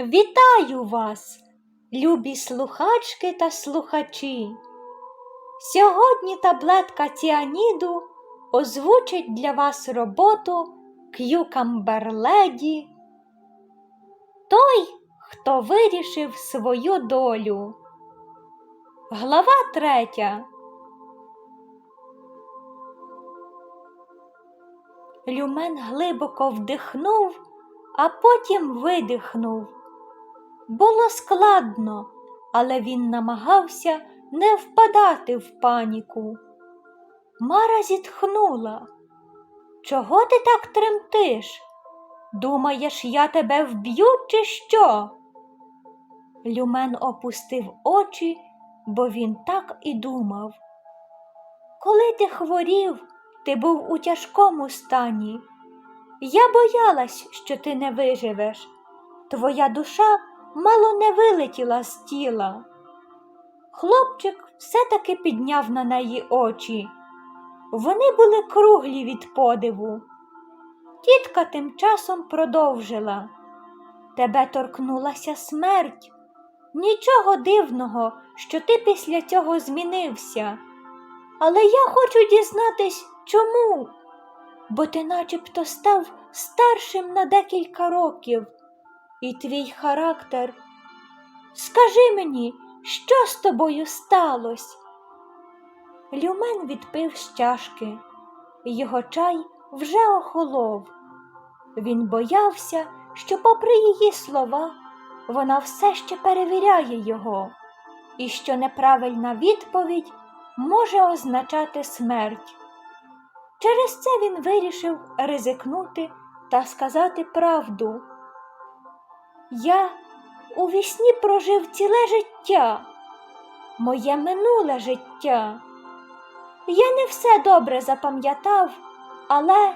Вітаю вас, любі слухачки та слухачі. Сьогодні таблетка Ціаніду озвучить для вас роботу К'юкамбер Леді. Той, хто вирішив свою долю. Глава третя. Люмен глибоко вдихнув, а потім видихнув. Було складно, але він намагався не впадати в паніку. Мара зітхнула. Чого ти так тремтиш? Думаєш, я тебе вб'ю, чи що? Люмен опустив очі, бо він так і думав. Коли ти хворів, ти був у тяжкому стані. Я боялась, що ти не виживеш. Твоя душа мало не вилетіла з тіла. Хлопчик все-таки підняв на неї очі. Вони були круглі від подиву. Тітка тим часом продовжила. Тебе торкнулася смерть. Нічого дивного, що ти після цього змінився. Але я хочу дізнатись, чому? Бо ти начебто став старшим на декілька років, і твій характер. Скажи мені, що з тобою сталося? Люмен відпив з чашки, його чай вже охолов. Він боявся, що, попри її слова, вона все ще перевіряє його, і що неправильна відповідь може означати смерть. Через це він вирішив ризикнути та сказати правду. Я у вісні прожив ціле життя, моє минуле життя. Я не все добре запам'ятав, але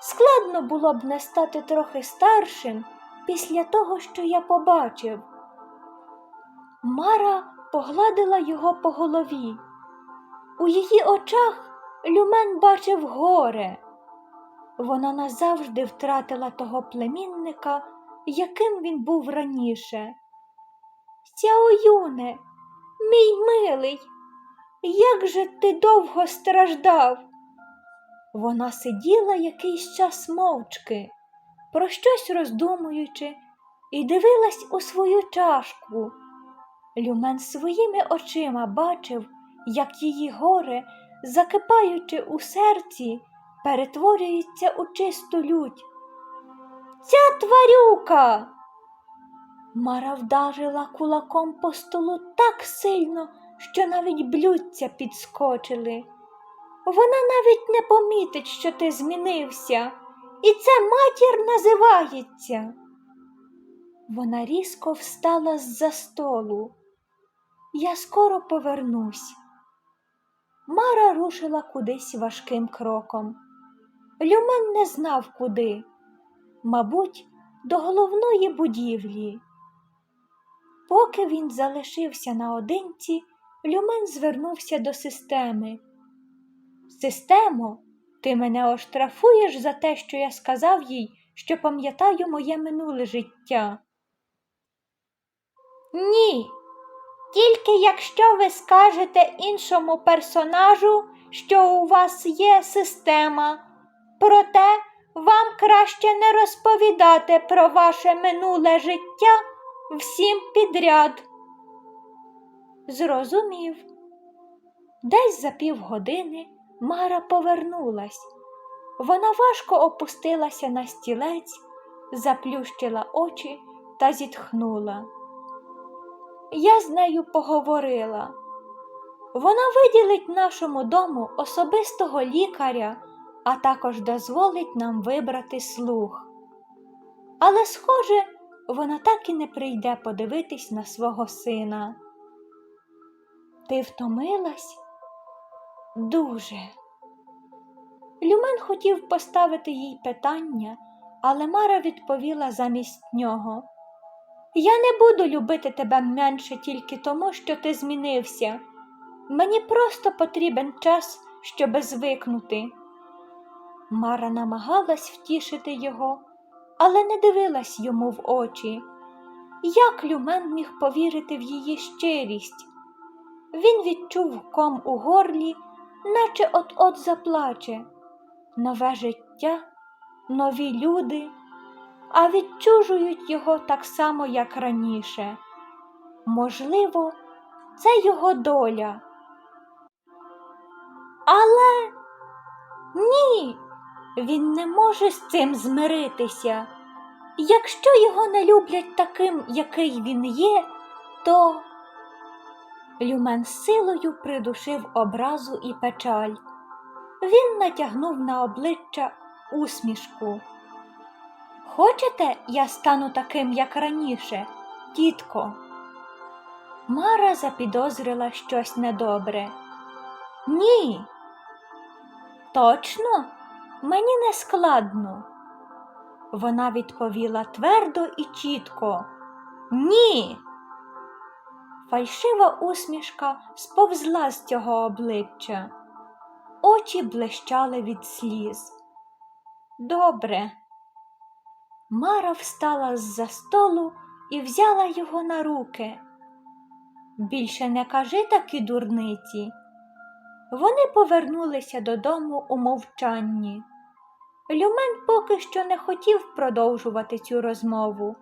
складно було б не стати трохи старшим після того, що я побачив. Мара погладила його по голові. У її очах Люмен бачив горе. Вона назавжди втратила того племінника, яким він був раніше. Сяоюне, мій милий, як же ти довго страждав? Вона сиділа якийсь час мовчки, про щось роздумуючи, і дивилась у свою чашку. Люмен своїми очима бачив, як її горе, закипаючи у серці, перетворюється у чисту лють. Ця тварюка. Мара вдарила кулаком по столу так сильно, що навіть блюдця підскочили. Вона навіть не помітить, що ти змінився, і це матір називається. Вона різко встала з-за столу. Я скоро повернусь. Мара рушила кудись важким кроком. Люмен не знав куди, мабуть, до головної будівлі. Поки він залишився наодинці, Люмен звернувся до системи. Системо, ти мене оштрафуєш за те, що я сказав їй, що пам'ятаю моє минуле життя. Ні, тільки якщо ви скажете іншому персонажу, що у вас є система, проте вам краще не розповідати про ваше минуле життя всім підряд. Зрозумів. Десь за півгодини Мара повернулась. Вона важко опустилася на стілець, заплющила очі та зітхнула. Я з нею поговорила. Вона виділить нашому дому особистого лікаря, а також дозволить нам вибрати слух. Але, схоже, вона так і не прийде подивитись на свого сина. Ти втомилась? Дуже. Люмен хотів поставити їй питання, але Мара відповіла замість нього. Я не буду любити тебе менше тільки тому, що ти змінився. Мені просто потрібен час, щоби звикнути. Мара намагалась втішити його, але не дивилась йому в очі. як Люмен міг повірити в її щирість. Він відчув ком у горлі, наче от-от заплаче. Нове життя, нові люди, а відчужують його так само, як раніше. Можливо, це його доля. Але ні, він не може з цим змиритися. Якщо його не люблять таким, який він є, то Люмен силою придушив образу і печаль. Він натягнув на обличчя усмішку. Хочете, я стану таким, як раніше, тітко? Мара запідозрила щось недобре. Ні. Точно, мені не складно. Вона відповіла твердо і чітко. Ні. Фальшива усмішка сповзла з цього обличчя. Очі блищали від сліз. Добре. Мара встала з-за столу і взяла його на руки. Більше не кажи такі дурниці. Вони повернулися додому у мовчанні. Люмен поки що не хотів продовжувати цю розмову,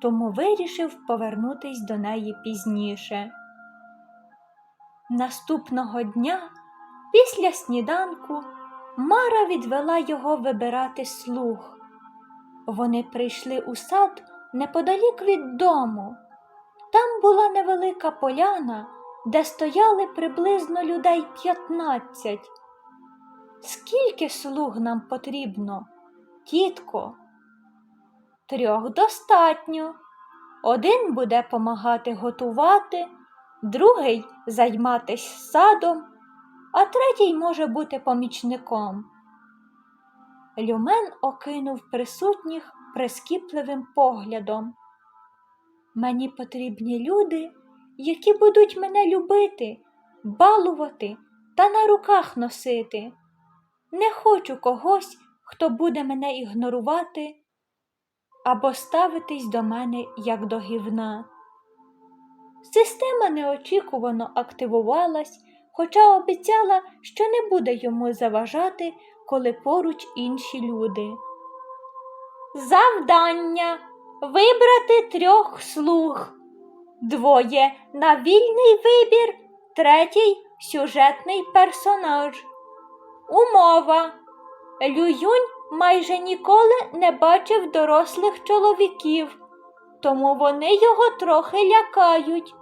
тому вирішив повернутись до неї пізніше. Наступного дня, після сніданку, Мара відвела його вибирати слуг. Вони прийшли у сад неподалік від дому. Там була невелика поляна, де стояли приблизно людей п'ятнадцять. Скільки слуг нам потрібно, тітко? Трьох достатньо. Один буде помагати готувати, другий займатись садом, а третій може бути помічником. Люмен окинув присутніх прискіпливим поглядом. Мені потрібні люди, які будуть мене любити, балувати та на руках носити. Не хочу когось, хто буде мене ігнорувати або ставитись до мене як до гівна. Система неочікувано активувалась, хоча обіцяла, що не буде йому заважати, коли поруч інші люди. Завдання вибрати трьох слуг. Двоє на вільний вибір, третій сюжетний персонаж. Умова. Лююнь майже ніколи не бачив дорослих чоловіків, тому вони його трохи лякають.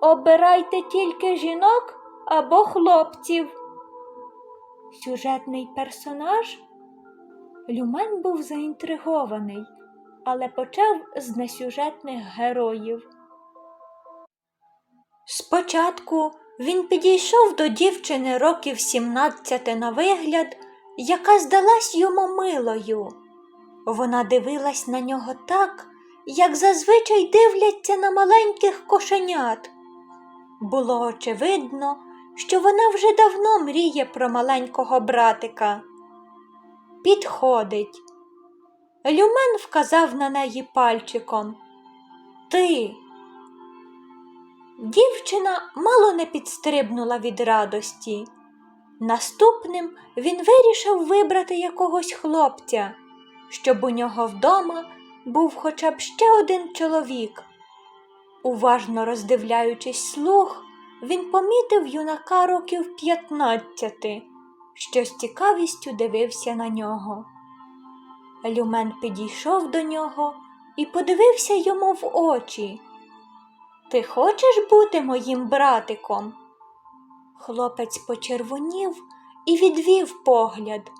Обирайте тільки жінок або хлопців. Сюжетний персонаж Люмен був заінтригований, але почав з несюжетних героїв. Спочатку він підійшов до дівчини років 17 на вигляд, яка здалась йому милою. Вона дивилась на нього так, як зазвичай дивляться на маленьких кошенят. Було очевидно, що вона вже давно мріє про маленького братика. Підходить. Люмен вказав на неї пальчиком. Ти. Дівчина мало не підстрибнула від радості. Наступним він вирішив вибрати якогось хлопця, щоб у нього вдома був хоча б ще один чоловік. Уважно роздивляючись слух, він помітив юнака років п'ятнадцяти, що з цікавістю дивився на нього. Люмен підійшов до нього і подивився йому в очі. Ти хочеш бути моїм братиком? Хлопець почервонів і відвів погляд.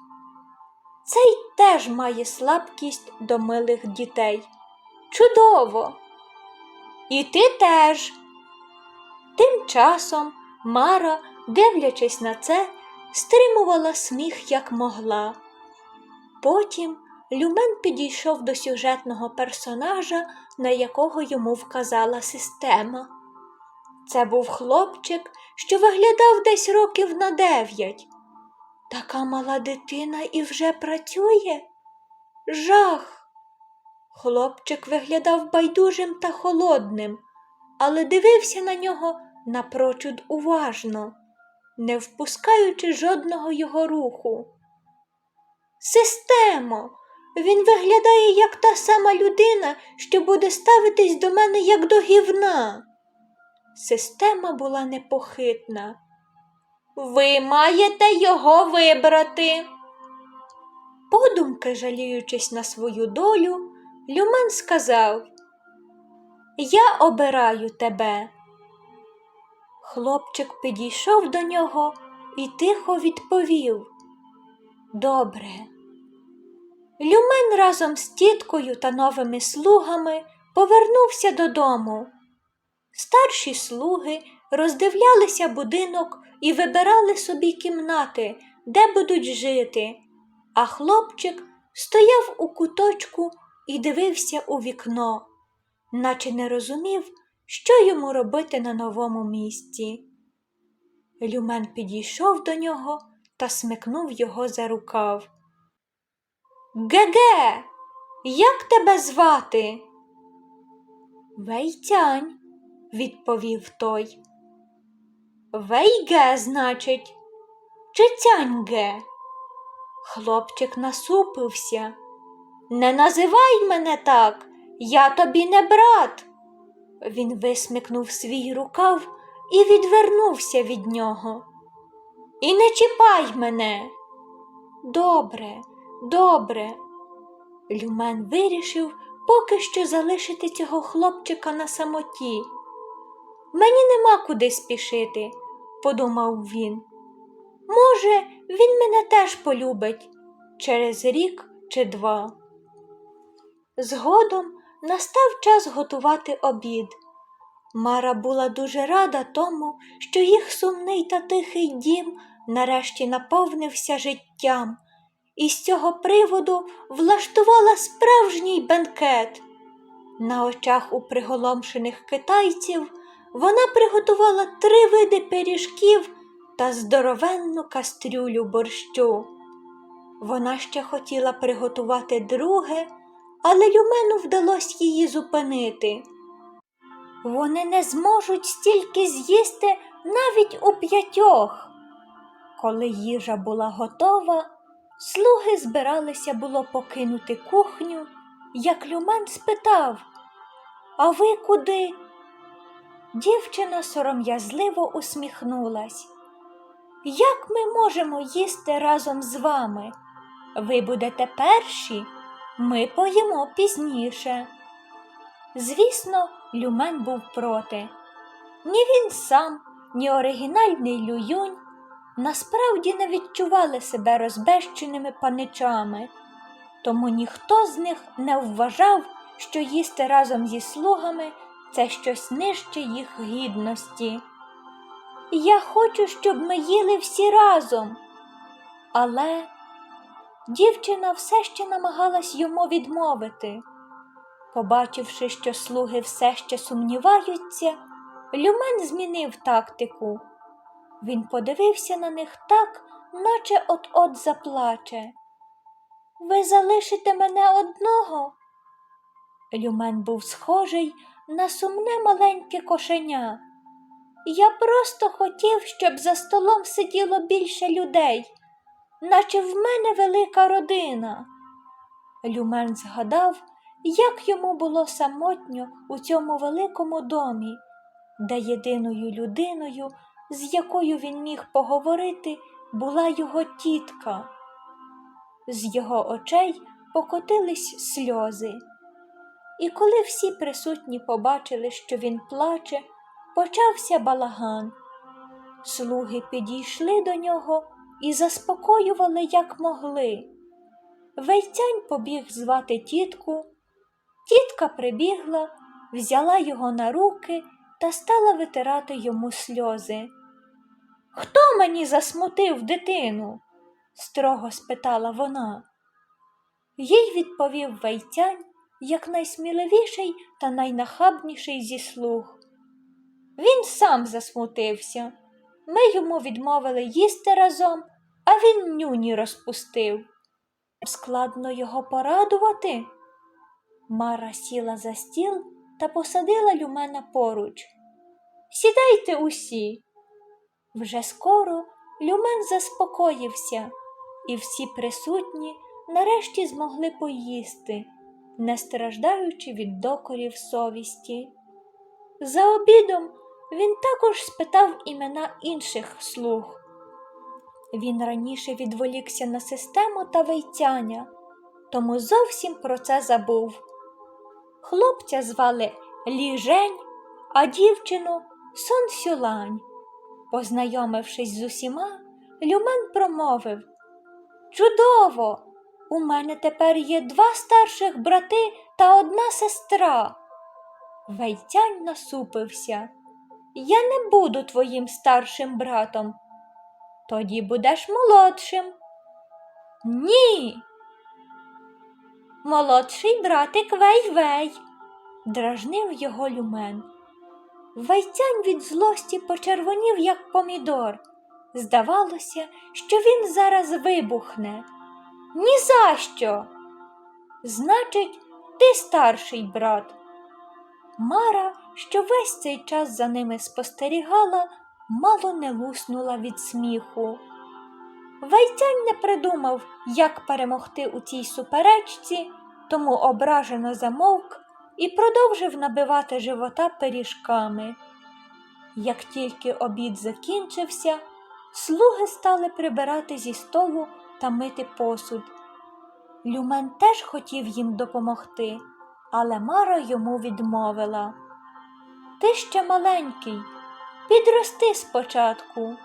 Цей теж має слабкість до милих дітей. Чудово! І ти теж. Тим часом Мара, дивлячись на це, стримувала сміх як могла. Потім Люмен підійшов до сюжетного персонажа, на якого йому вказала система. Це був хлопчик, що виглядав десь років на дев'ять. Така мала дитина і вже працює? Жах. Хлопчик виглядав байдужим та холодним, але дивився на нього напрочуд уважно, не впускаючи жодного його руху. Системо, він виглядає як та сама людина, що буде ставитись до мене як до гівна. Система була непохитна. Ви маєте його вибрати. Подумки, жаліючись на свою долю, Люмен сказав Я обираю тебе. Хлопчик підійшов до нього і тихо відповів Добре. Люмен разом з тіткою та новими слугами повернувся додому. Старші слуги роздивлялися будинок і вибирали собі кімнати, де будуть жити, а хлопчик стояв у куточку і дивився у вікно, наче не розумів, що йому робити на новому місці. Люмен підійшов до нього та смикнув його за рукав. Геге, як тебе звати? Вейцянь, відповів той. Вейге, значить, чи цяньге? Хлопчик насупився. Не називай мене так, я тобі не брат. Він висмикнув свій рукав і відвернувся від нього. І не чіпай мене. Добре, добре. Люмен вирішив поки що залишити цього хлопчика на самоті. Мені нема куди спішити, подумав він. Може, він мене теж полюбить через рік чи два. Згодом настав час готувати обід. Мара була дуже рада тому, що їх сумний та тихий дім нарешті наповнився життям, і з цього приводу влаштувала справжній бенкет. На очах у приголомшених китайців вона приготувала три види пиріжків та здоровенну кастрюлю борщу. Вона ще хотіла приготувати друге, але Люмену вдалося її зупинити. Вони не зможуть стільки з'їсти навіть у п'ятьох. Коли їжа була готова, слуги збиралися було покинути кухню, як Люмен спитав А ви куди? Дівчина сором'язливо усміхнулась. Як ми можемо їсти разом з вами? Ви будете перші, ми поїмо пізніше. Звісно, Люмен був проти. Ні він сам, ні оригінальний Лююнь насправді не відчували себе розбещеними паничами, тому ніхто з них не вважав, що їсти разом зі слугами це щось нижче їх гідності. Я хочу, щоб ми їли всі разом. Але дівчина все ще намагалась йому відмовити. Побачивши, що слуги все ще сумніваються, Люмен змінив тактику. Він подивився на них так, наче от-от заплаче. Ви залишите мене одного? Люмен був схожий на сумне маленьке кошеня. Я просто хотів, щоб за столом сиділо більше людей, наче в мене велика родина. Люмен згадав, як йому було самотньо у цьому великому домі, де єдиною людиною, з якою він міг поговорити, була його тітка. З його очей покотились сльози. І коли всі присутні побачили, що він плаче, почався балаган. Слуги підійшли до нього і заспокоювали, як могли. Вейцянь побіг звати тітку. Тітка прибігла, взяла його на руки та стала витирати йому сльози. Хто мені засмутив дитину? строго спитала вона. Їй відповів Вейцянь як найсміливіший та найнахабніший зі слуг. Він сам засмутився. Ми йому відмовили їсти разом, а він нюні розпустив. Складно його порадувати. Мара сіла за стіл та посадила Люмена поруч. Сідайте усі. Вже скоро Люмен заспокоївся, і всі присутні нарешті змогли поїсти, не страждаючи від докорів совісті. За обідом він також спитав імена інших слуг. Він раніше відволікся на систему та вейцяня, тому зовсім про це забув. Хлопця звали Ліжень, а дівчину Сон Сюлань. Познайомившись з усіма, Люмен промовив Чудово! У мене тепер є два старших брати та одна сестра. Вейцянь насупився. Я не буду твоїм старшим братом. Тоді будеш молодшим. Ні. Молодший братик Вей-Вей, дражнив його люмен. Вайцянь від злості почервонів, як помідор. Здавалося, що він зараз вибухне. Ні за що. Значить, ти старший брат. Мара, що весь цей час за ними спостерігала, мало не луснула від сміху. Вайцянь не придумав, як перемогти у цій суперечці, тому ображено замовк і продовжив набивати живота пиріжками. Як тільки обід закінчився, слуги стали прибирати зі столу та мити посуд. Люмен теж хотів їм допомогти, але Мара йому відмовила. Ти ще маленький, підрости спочатку.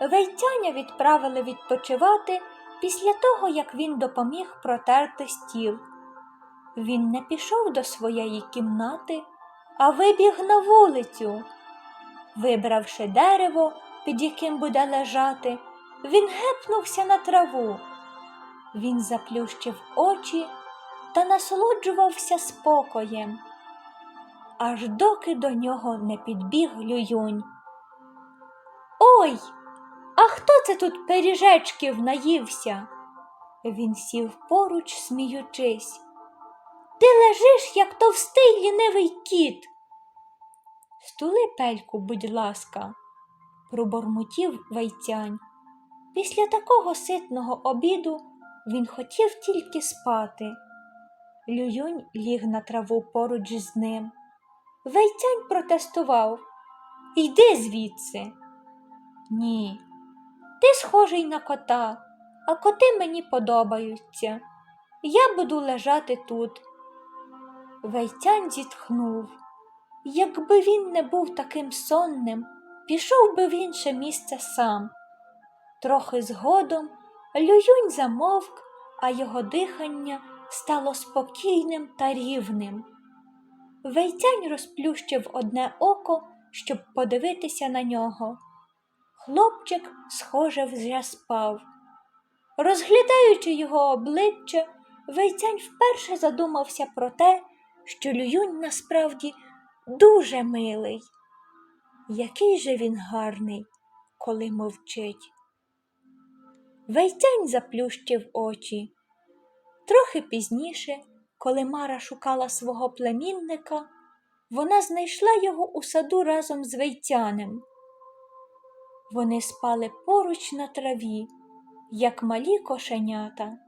Вейцяня відправили відпочивати після того, як він допоміг протерти стіл. Він не пішов до своєї кімнати, а вибіг на вулицю. Вибравши дерево, під яким буде лежати, він гепнувся на траву. Він заплющив очі та насолоджувався спокоєм, аж доки до нього не підбіг Лююнь. Ой, а хто це тут пиріжечків наївся? Він сів поруч, сміючись. Ти лежиш, як товстий лінивий кіт. Стули пельку, будь ласка, пробормотів вайцянь. Після такого ситного обіду він хотів тільки спати. Лююнь ліг на траву поруч з ним. Вейцянь протестував. Йди звідси. Ні, ти схожий на кота, а коти мені подобаються. Я буду лежати тут. Вейцянь зітхнув. Якби він не був таким сонним, пішов би в інше місце сам. Трохи згодом Лююнь замовк, а його дихання стало спокійним та рівним. Вейцянь розплющив одне око, щоб подивитися на нього. Хлопчик, схоже, вже спав. Розглядаючи його обличчя, Вейцянь вперше задумався про те, що Лююнь насправді дуже милий. Який же він гарний, коли мовчить. Вейцянь заплющив очі. Трохи пізніше, коли Мара шукала свого племінника, вона знайшла його у саду разом з вейцянем. Вони спали поруч на траві, як малі кошенята.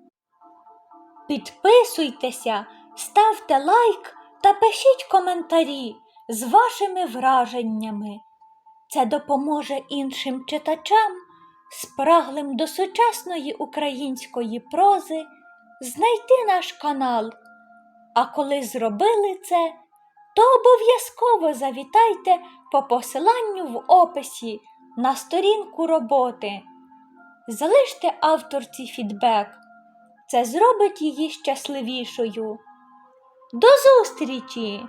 Підписуйтеся, ставте лайк та пишіть коментарі з вашими враженнями. Це допоможе іншим читачам, спраглим до сучасної української прози, знайти наш канал. А коли зробили це, то обов'язково завітайте по посиланню в описі на сторінку роботи. Залиште авторці фідбек. Це зробить її щасливішою. До зустрічі!